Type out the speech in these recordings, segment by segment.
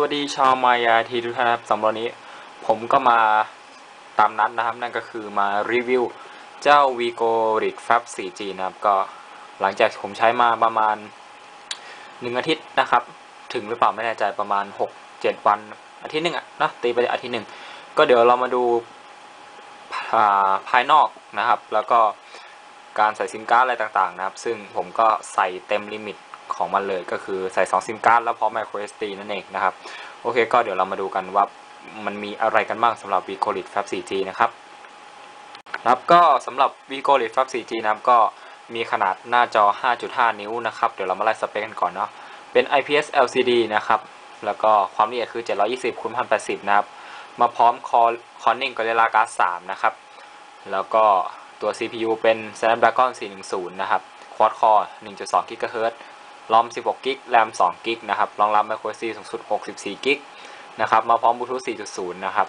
วัสดีชาวมายาทีทุกท่านครับสำหรับวันนี้ ผมก็มาตามนัดนะครับ นั่นก็คือมารีวิวเจ้า Vigo r i d Fab 4G นะครับ ก็หลังจากผมใช้มาประมาณ 1 อาทิตย์นะครับ ถึงหรือเปล่าไม่แน่ใจประมาณ 6-7 วันอาทิตย์หนึ่งอะนะตีไปอาทิตย์หนึ่งก็เดี๋ยวเรามาดูาภายนอกนะครับ แล้วก็การใส่ซิมการ์ดอะไรต่างๆนะครับ ซึ่งผมก็ใส่เต็มลิมิต ของมันเลยก็คือใส่ 2 ซิมการ์ดแล้วพร้อม micro SD นั่นเองนะครับ โอเคก็เดี๋ยวเรามาดูกันว่ามันมีอะไรกันบ้างสำหรับ Vigo l i t Fab 4G นะครับครับก็สำหรับ Vigo l i t Fab 4G นะครับก็มีขนาดหน้าจอ 5.5 นิ้วนะครับเดี๋ยวเรามาไล่สเปคกันก่อนเนาะเป็น IPS LCD นะครับแล้วก็ความละเอียดคือ 720คูณ1080 นะครับ มาพร้อม Corning Gorilla Glass 3นะครับ แล้วก็ตัว CPU เป็น Snapdragon 410 นะครับ Quad Core 1.2 GHz รอม 16 กิก แรม 2 กิกนะครับ รองรับ micro SD สูงสุด 64 กิกนะครับ มาพร้อมบลูทูธ 4.0 นะครับ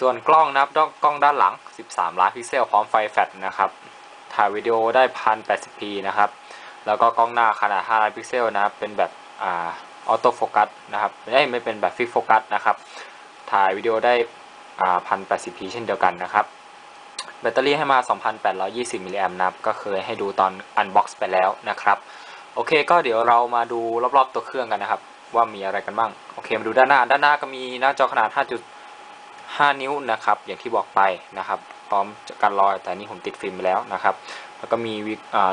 ส่วนกล้องนะครับกล้องด้านหลัง 13 ล้านพิกเซล พร้อมไฟแฟลชนะครับ ถ่ายวิดีโอได้ 1080p นะครับ แล้วก็กล้องหน้าขนาด 5 ล้านพิกเซลนะครับ เป็นแบบออโต้โฟกัสนะครับไม่ไม่เป็นแบบฟิกโฟกัสนะครับ ถ่ายวิดีโอได้อ่า 1080p เช่นเดียวกันนะครับแบตเตอรี่ให้มา 2,820 มิลลิแอมป์นะครับ ก็เคยให้ดูตอนอันบ็อกซ์ไปแล้วนะครับ อเคก็เดี๋ยวเรามาดูรอบๆตัวเครื่องกันนะครับ ว่ามีอะไรกันบ้างโอเคมาดูด้านหน้า ด้านหน้าก็มีหน้าจอขนาด 5.5 นิ้วนะครับ อย่างที่บอกไปนะครับ พร้อมกันรอยแต่นี่ผมติดฟิล์มไปแล้วนะครับ แล้วก็มี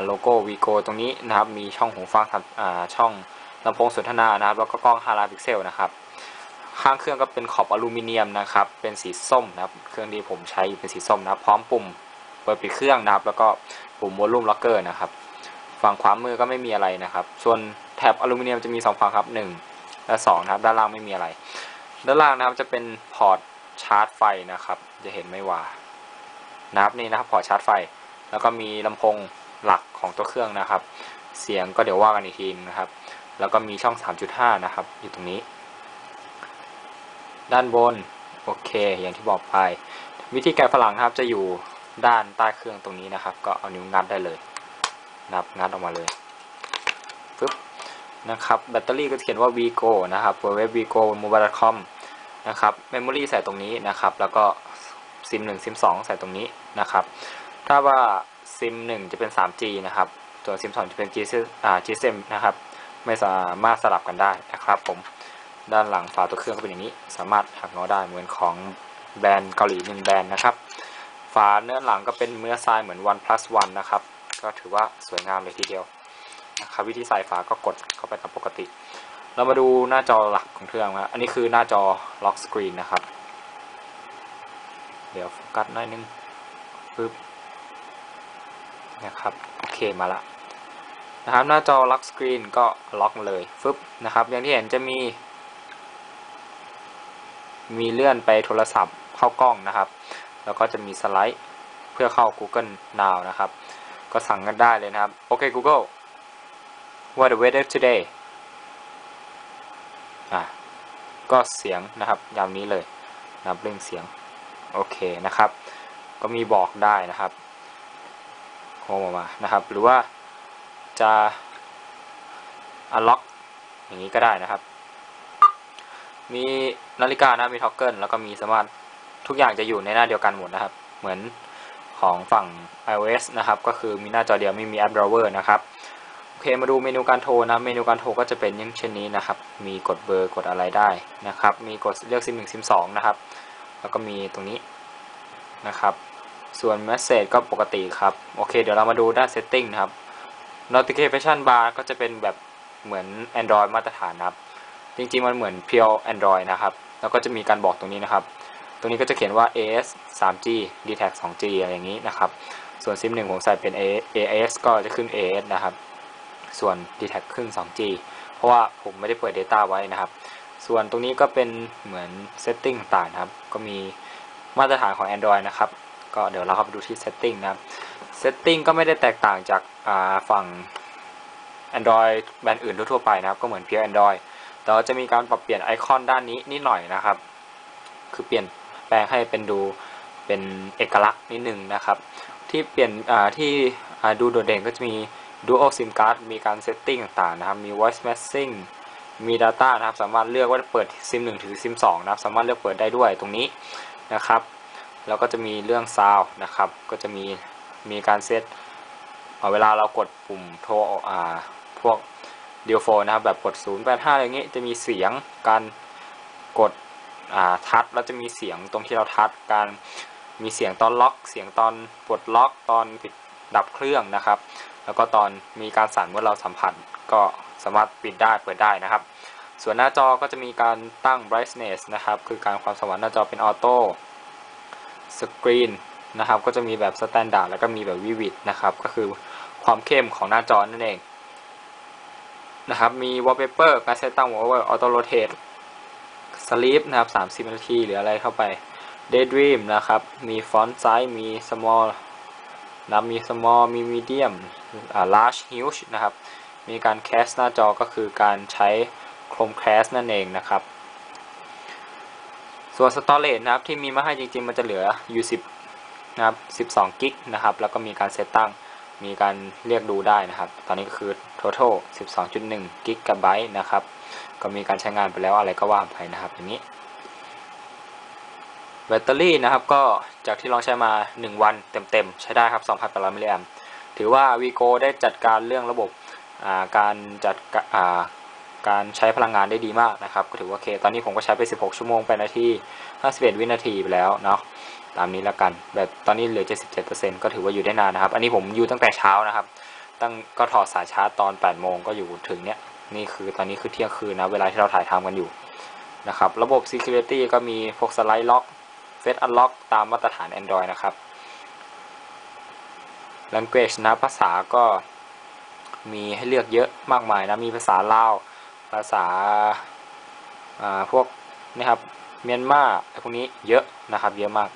โลโก้วีโกตรงนี้นะครับ มีช่องหูฟังช่องลำโพงสนทนานะครับ แล้วก็กล้อง5ล้านพิกเซลนะครับข้างเครื่องก็เป็นขอบอลูมิเนียมนะครับ เป็นสีส้มนะครับ เครื่องที่ผมใช้เป็นสีส้มนะพร้อมปุ่มเปิดปิดเครื่องนะครับ แล้วก็ปุ่มวอลลุ่มล็อกเกอร์นะครับ ฝั่งขวามือก็ไม่มีอะไรนะครับ ส่วนแถบอลูมิเนียมจะมี 2 ฝั่งครับ 1 และ2นะครับ ด้านล่างไม่มีอะไร ด้านล่างนะครับจะเป็นพอร์ตชาร์จไฟนะครับ จะเห็นไม่ว่านะครับนี่นะครับพอร์ตชาร์จไฟ แล้วก็มีลำโพงหลักของตัวเครื่องนะครับ เสียงก็เดี๋ยวว่ากันอีกทีนะครับ แล้วก็มีช่อง 3.5 นะครับ อยู่ตรงนี้ ด้านบน โอเค อย่างที่บอกไป วิธีแกะฝรั่งนะครับจะอยู่ด้านใต้เครื่องตรงนี้นะครับ ก็เอานิ้วงัดได้เลย นับงัดออกมาเลยปึ๊บนะครับแบตเตอรี่ก็เขียนว่า Vigo นะครับเว็บ Vigo mobile.com นะครับเมมโมรี่ใส่ตรงนี้นะครับ แล้วก็ซิม1ซิม2ใส่ตรงนี้นะครับ ถ้าว่าซิม1จะเป็น 3G นะครับ ส่วนซิม2จะเป็น GSM นะครับ ไม่สามารถสลับกันได้นะครับผมด้านหลังฝาตัวเครื่องก็เป็นอย่างนี้ สามารถหักงอได้เหมือนของแบรนด์เกาหลีหนึ่งแบรนด์นะครับ ฝาเนื้อหลังก็เป็นเนื้อทรายเหมือน One Plus One นะครับ ก็ถือว่าสวยงามเลยทีเดียวนะครับวิธีใส่ฝาก็กดเข้าไปตามปกติ เรามาดูหน้าจอหลักของเครื่องนะอันนี้คือหน้าจอล็อกสกรีนนะครับ เดี๋ยวโฟกัสหน่อยนึงปึ๊บนะครับโอเคมาละนะครับหน้าจอล็อกสกรีนก็ล็อกเลยฟึบนะครับ อย่างที่เห็นจะมี มีเลื่อนไปโทรศัพท์เข้ากล้องนะครับ แล้วก็จะมีสไลด์เพื่อเข้า Google Now นะครับ ก็สั่งกันได้เลยนะครับ โอเค Google what the weather today อะก็เสียงนะครับยามนี้เลยนะครับเร่งเสียง โอเคนะครับ ก็มีบอกได้นะครับโฮมออกมานะครับ หรือว่าจะ unlock อย่างนี้ก็ได้นะครับ มีนาฬิกานะมีท็อกเกิลแล้วก็มีสามารถทุกอย่างจะอยู่ในหน้าเดียวกันหมดนะครับ เหมือน ของฝั่ง iOS นะครับก็คือมีหน้าจอเดียวไม่มีแอป Drawer นะครับโอเคมาดูเมนูการโทรนะเมนูการโทรก็จะเป็นอย่างเช่นนี้นะครับมีกดเบอร์กดอะไรได้นะครับมีกดเลือกซิมหนึ่งซิมสองนะครับแล้วก็มีตรงนี้นะครับส่วน Message ก็ปกติครับโอเคเดี๋ยวเรามาดูด้าน Setting นะครับ Notification Bar ก็จะเป็นแบบเหมือน Android มาตรฐานนะครับจริงๆมันเหมือนเพียว Android นะครับแล้วก็จะมีการบอกตรงนี้นะครับ ตรงนี้ก็จะเขียนว่า AS 3G d t a c 2G อะไรอย่างนี้นะครับ ส่วนซิมหนึ่งผมใส่เป็น AS ก็จะขึ้น AS นะครับ ส่วน d t a c ขึ้น 2G เพราะว่าผมไม่ได้เปิด Data ไว้นะครับ ส่วนตรงนี้ก็เป็นเหมือน Setting ต่างๆครับ ก็มีมาตรฐานของ Android นะครับ ก็เดี๋ยวเราเข้าไปดูที่ Setting นะครับ Setting ก็ไม่ได้แตกต่างจากฝั่ง Android แบรนด์อื่นทั่วไปนะครับ ก็เหมือนเพียง Android แต่จะมีการปรับเปลี่ยนไอคอนด้านนี้นิดหน่อยนะครับ คือเปลี่ยน แปลงให้เป็นดูเป็นเอกลักษณ์นิดนึงนะครับ ที่เปลี่ยนที่ดูโดดเด่นก็จะมี Dual SIM Card มีการเซตติ้งต่างๆนะครับ มี Voice Matching มี Data นะครับ สามารถเลือกว่าจะเปิดซิม1ถึงซิม2นะครับ สามารถเลือกเปิดได้ด้วยตรงนี้นะครับ แล้วก็จะมีเรื่อง Sound นะครับ ก็จะมีมีการเซตเวลาเรากดปุ่มโทรอ่าพวกเดียโฟนนะครับ แบบกด 085 อะไรเงี้ยจะมีเสียงการกด ทัชแล้วจะมีเสียงตรงที่เราทัชการมีเสียงตอนล็อก เสียงตอนปลดล็อกตอนปิดดับเครื่องนะครับ แล้วก็ตอนมีการสั่นเมื่อเราสัมผัสก็สามารถปิดได้เปิดได้นะครับ ส่วนหน้าจอก็จะมีการตั้ง brightness นะครับ คือการความสว่างหน้าจอเป็นออโต้สกรีนนะครับก็จะมีแบบ standard แล้วก็มีแบบ vivid นะครับ ก็คือความเข้มของหน้าจอนั่นเองนะครับ มี wallpaper การเซตตั้ง wallpaper auto rotate sleep นะครับ30 นาทีหรืออะไรเข้าไป daydream นะครับ มี font size มี small นะมี small มี medium อ่า large huge นะครับ มีการแคสหน้าจอก็คือการใช้โครมแคสนั่นเองนะครับ ส่วน storage นะครับที่มีมาให้จริงๆ มันจะเหลืออยู่10นะครับ12กิกนะครับ แล้วก็มีการเซตตั้ง มีการเรียกดูได้นะครับ ตอนนี้ก็คือ total 12.1กิกะไบต์นะครับ ก็มีการใช้งานไปแล้วอะไรก็ว่าไปนะครับอย่างนี้แบตเตอรี่นะครับก็จากที่ลองใช้มา 1 วันเต็มๆ ใช้ได้ครับ 2,800 มิลลิแอมถือว่า Vigo ได้จัดการเรื่องระบบการจัดการใช้พลังงานได้ดีมากนะครับ ก็ถือว่าโอเค ตอนนี้ผมก็ใช้ไป 16 ชั่วโมงไปนาที 51 วินาทีไปแล้วเนาะตามนี้แล้วกัน แบบตอนนี้เหลือ 77%ก็ถือว่าอยู่ได้นานนะครับ อันนี้ผมอยู่ตั้งแต่เช้านะครับ ตั้งก็ถอดสายชาร์จตอน 8 โมงก็อยู่ถึงเนี้ย นี่คือตอนนี้คือเที่ยงคืนนะ เวลาที่เราถ่ายทำกันอยู่นะครับ ระบบ Security ก็มีพวกสไลด์ล็อก Face Unlock ตามมาตรฐาน Android นะครับ Language นะภาษาก็มีให้เลือกเยอะมากมายนะ มีภาษาลาว ภาษาพวกนะครับเมียนมาพวกนี้เยอะนะครับ เยอะมาก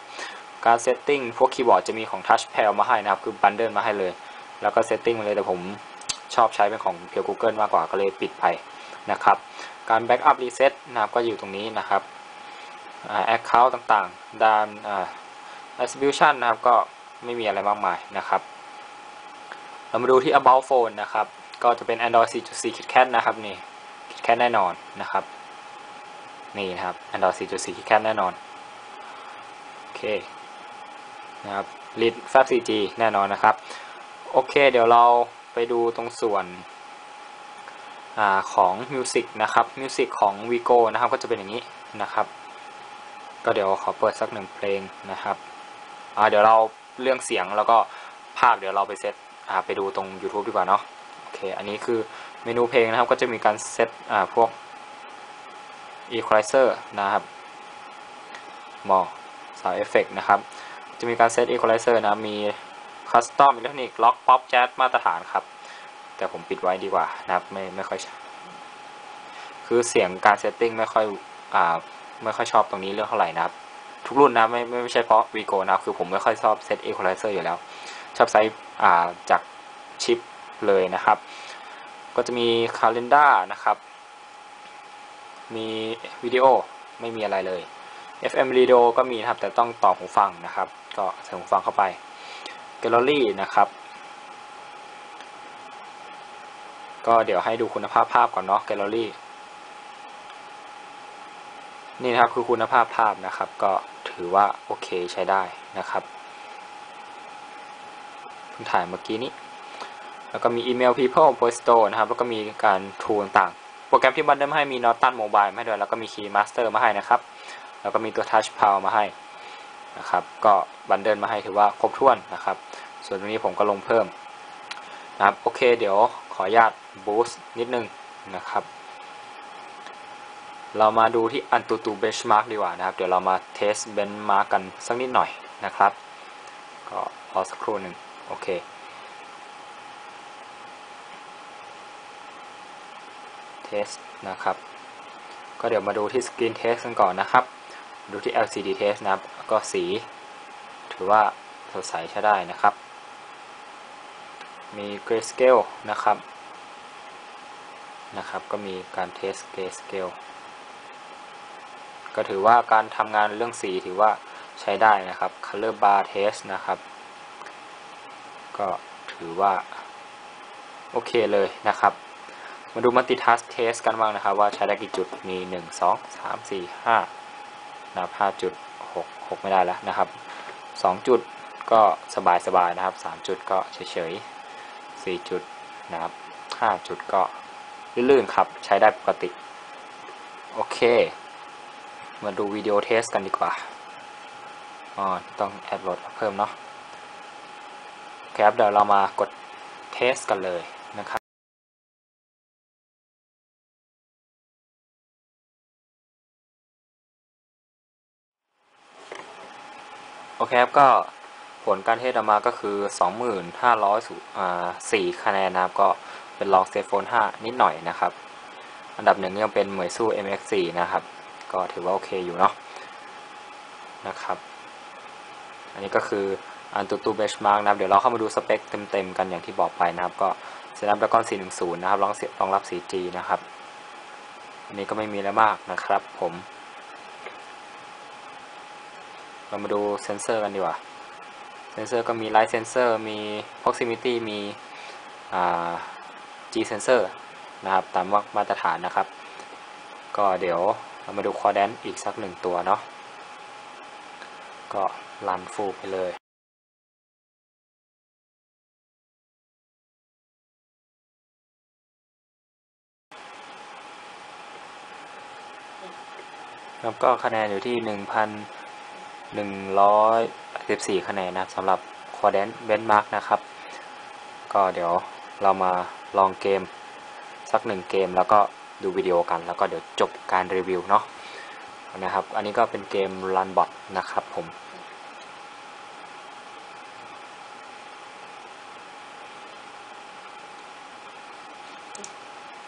การเซตติ้งพวกคีย์บอร์ดจะมีของ Touchpad มาให้นะครับ คือบันเดิลมาให้เลย แล้วก็เซตติ้งมาเลยแต่ผม ชอบใช้เป็นของเพียว Google มากกว่าก็เลยปิดไปนะครับ การแบ็กอัพรีเซ็ตนะครับก็อยู่ตรงนี้นะครับแอคเคาท์ต่างๆด้านอ่า attribution นะครับก็ไม่มีอะไรมากมายนะครับ เรามาดูที่ about phone นะครับ ก็จะเป็น Android 4.4 KitKat นะครับนี่ KitKat แน่นอนนะครับ นี่นะครับ Android 4.4 KitKat แน่นอน โอเคนะครับ Lead Fab 4G แน่นอนนะครับ โอเค เดี๋ยวเรา ไปดูตรงส่วนอของ Music นะครับ Music ของ Vigo นะครับก็จะเป็นอย่างนี้นะครับ ก็เดี๋ยวขอเปิดสักหนึ่งเพลงนะครับเดี๋ยวเราเรื่องเสียงแล้วก็ภาพเดี๋ยวเราไปเซตไปดูตรง YouTube ดีกว่าเนาะโอเคอันนี้คือเมนูเพลงนะครับก็จะมีการเซตพวก Equalizer นะครับมอ Sound Effect นะครับ จะมีการเซต Equalizer นะมี Custom Electronic Lock Pop Jazz มาตรฐานครับ แต่ผมปิดไว้ดีกว่านะครับไม่ไม่ค่อยคือเสียงการเซตติ้งไม่ค่อยอ่าไม่ค่อยชอบตรงนี้เรื่องเท่าไหร่นะครับ ทุกรุ่นนะไม่ไม่ใช่เพราะ Vigo นะคือผมไม่ค่อยชอบเซต Equalizer อยู่แล้ว ชอบใช้อ่าจากชิปเลยนะครับ ก็จะมี Calendar นะครับ มีวิดีโอไม่มีอะไรเลย FM Radio ก็มีนะครับ แต่ต้องต่อหูฟังนะครับ ก็ใส่หูฟังเข้าไป Gallery นะครับ ก็เดี๋ยวให้ดูคุณภาพภาพก่อนเนาะ Gallery นี่นะครับคือคุณภาพภาพนะครับ ก็ถือว่าโอเคใช้ได้นะครับเพิ่งถ่ายเมื่อกี้นี้ แล้วก็มีอีเมล people post store นะครับ แล้วก็มีการทูต่างๆ โปรแกรมที่บันเดิมให้มี Norton Mobile มาให้ด้วย แล้วก็มี Key Master มาให้นะครับ แล้วก็มีตัว Touch Power มาให้ นะครับ ก็บันเดิลมาให้ถือว่าครบถ้วนนะครับ ส่วนตรงนี้ผมก็ลงเพิ่มนะครับ โอเค เดี๋ยวขออนุญาต boost นิดนึงนะครับ เรามาดูที่อันตูตูเบช์มาร์กดีกว่านะครับ เดี๋ยวเรามาเทสเบนช์มาร์กกันสักนิดหน่อยนะครับ ก็รอสักครู่หนึ่งโอเคเทสนะครับ ก็เดี๋ยวมาดูที่สกรีนเทสกันก่อนนะครับ ดูที่ LCD test นะครับ ก็สี ถือว่าสดใสใช้ได้นะครับ มี grayscale นะครับ นะครับ ก็มีการเทส grayscale ก็ถือว่าการทำงานเรื่องสีถือว่าใช้ได้นะครับ color bar test นะครับ ก็ถือว่าโอเคเลยนะครับ มาดู multitask test กันบ้างนะครับ ว่าใช้ได้กี่จุด มี 1 2 3 4 5 นะครับ5จุด6 6ไม่ได้แล้วนะครับ2จุดก็สบายสบายนะครับ3จุดก็เฉยๆ4จุดนะครับ5จุดก็ลื่นๆครับใช้ได้ปกติ โอเค มาดูวิดีโอเทสกันดีกว่าอ๋อต้องแอดโหลดเพิ่มเนาะครับเดี๋ยวเรามากดเทสกันเลย อเคครับก็ผลการเทสออกมาก็คือ25,504คะแนนนะครับก็เป็นลองเซฟโฟน5นิดหน่อยนะครับ อันดับหนึ่งยังเป็นเหมยสู้ MX4 นะครับ ก็ถือว่าโอเคอยู่เนาะนะครับ อันนี้ก็คืออันตูตูเบชมาร์กนะครับ เดี๋ยวเราเข้ามาดูสเปคเต็มๆกันอย่างที่บอกไปนะครับ ก็ Snapdragon 410 นะครับรองรองรับ 4G นะครับ อันนี้ก็ไม่มีอะไรมากนะครับผม เรามาดูเซนเซอร์กันดีกว่า เซนเซอร์ก็มี Light Sensor มี Proximity มี G Sensor นะครับ ตามมาตรฐานนะครับ ก็เดี๋ยวเรามาดู Quadrant อีกสักหนึ่งตัวเนาะ ก็รันฟูไปเลยแล้วก็คะแนนอยู่ที่ 114 คะแนนนะสำหรับ Quadrant Benchmark นะครับ ก็เดี๋ยวเรามาลองเกมสักหนึ่งเกมแล้วก็ดูวิดีโอกัน แล้วก็เดี๋ยวจบการรีวิวเนาะนะครับ อันนี้ก็เป็นเกม Run Bot นะครับผม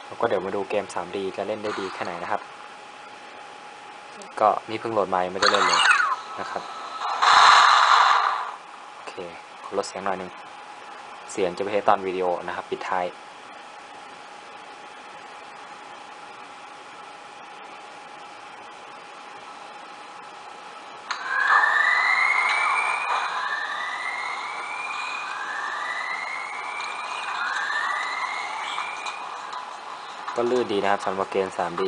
แล้วก็เดี๋ยวมาดูเกม 3D จะเล่นได้ดีแค่ไหนนะครับ ก็นี่เพิ่งโหลดมาไม่ได้เล่นเลย นะครับโอเคลดเสียงหน่อยหนึ่งเสียงจะไปเทตอนวิดีโอนะครับปิดท้ายก็ลื่นดีนะครับสำหรับเกม 3D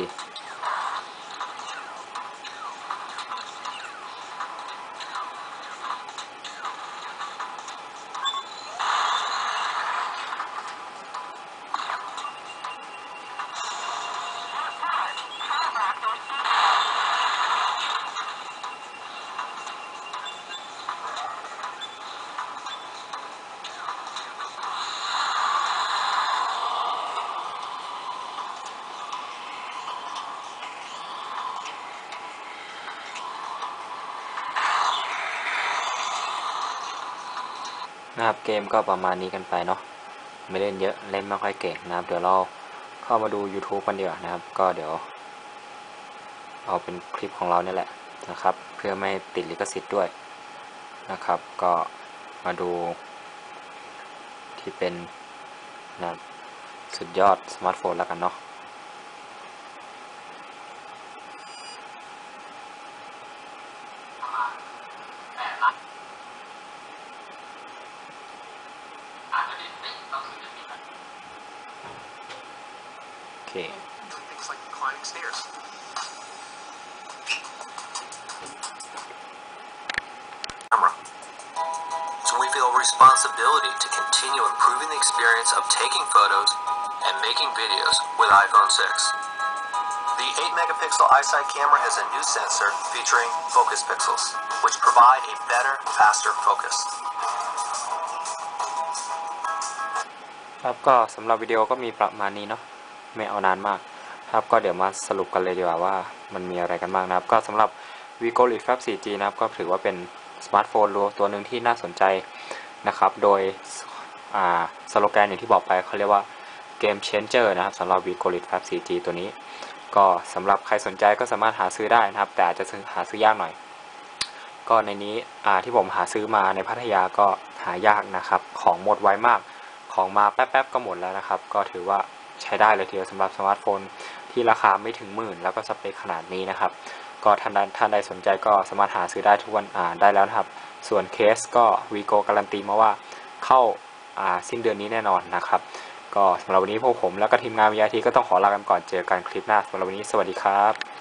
นะครับเกมก็ประมาณนี้กันไปเนาะไม่เล่นเยอะเล่นไม่ค่อยเก่งนะครับ เดี๋ยวเราเข้ามาดู YouTube กันดีกว่านะครับ ก็เดี๋ยว เอาเป็นคลิปของเราเนี่ยแหละนะครับ เพื่อไม่ติดลิขสิทธิ์ด้วยนะครับ ก็มาดู ที่เป็นนะสุดยอดสมาร์ทโฟนแล้วกันเนาะ โอเค Things like climbing stairs. Camera. So we feel a responsibility to continue improving the experience of taking photos and making videos with iPhone 6. The 8 megapixel iSight camera has a new sensor featuring focus pixels, which provide a better, faster focus. ครับก็สำหรับวิดีโอก็มีประมาณนี้เนาะไม่เอานานมาก ครับก็เดี๋ยวมาสรุปกันเลยดีกว่าว่ามันมีอะไรกันบ้างนะครับ ก็สำหรับ Vigo Lead Flap 4G นะครับก็ถือว่าเป็นสมาร์ทโฟนตัวหนึ่งที่น่าสนใจ นะครับ โดยสโลแกนอย่างที่บอกไปเขาเรียกว่า Game Changer นะครับสำหรับ Vigo Lead Flap 4G ตัวนี้ ก็สำหรับใครสนใจก็สามารถหาซื้อได้นะครับ แต่อาจจะหาซื้อยากหน่อย ก็ในนี้ที่ผมหาซื้อมาในพัทยาก็หายากนะครับ ของหมดไวมากของมาแป๊บๆก็หมดแล้วนะครับ ก็ถือว่าใช้ได้เลยทีเดียวสำหรับสมาร์ทโฟนที่ราคาไม่ถึงหมื่น แล้วก็สเปคขนาดนี้นะครับ ก็ท่านใดท่านใดสนใจก็สามารถหาซื้อได้ทุกวันอ่าได้แล้วนะครับ ส่วนเคสก็วีโกการันตีมาว่าเข้าอ่าสิ้นเดือนนี้แน่นอนนะครับ ก็สำหรับวันนี้พวกผมแล้วก็ทีมงานวิทยาทีก็ต้องขอลากันก่อนเจอกันคลิปหน้าสำหรับวันนี้สวัสดีครับ